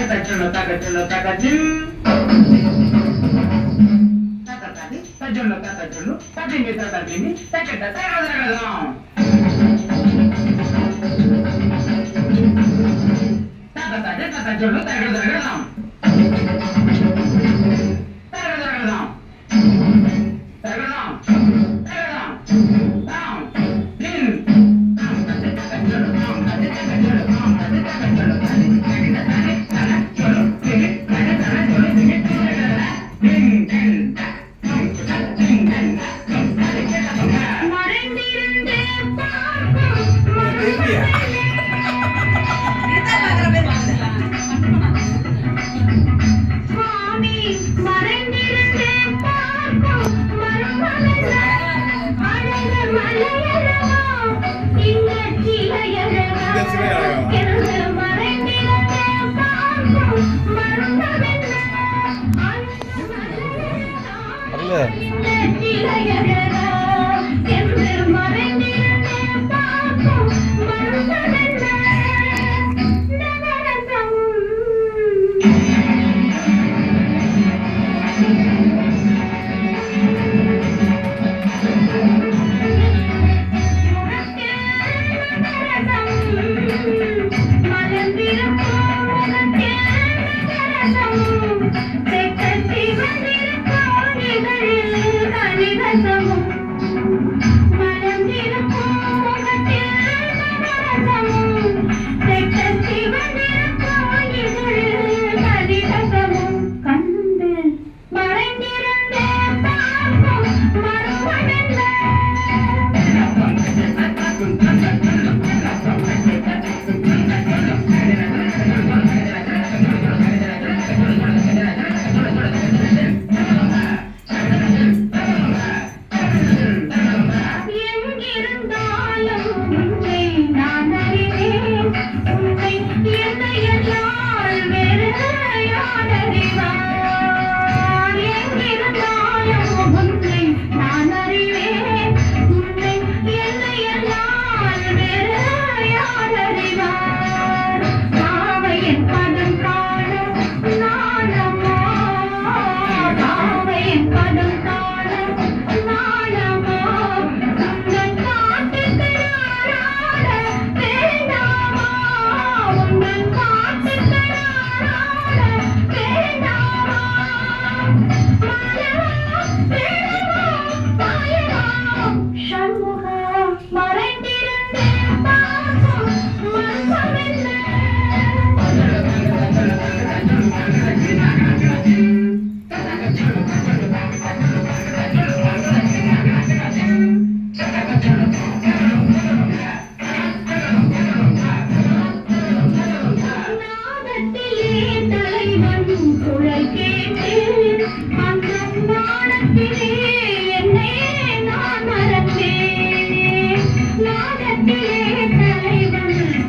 తగటను తగటను తగటి తగటని తగటను తగటను తగిని తగటిని తగట తగదగదం తగటని తగటను తగదగదం తగదగదం తగదం తగదం తగదం பேசுமே அல்ல Thank you.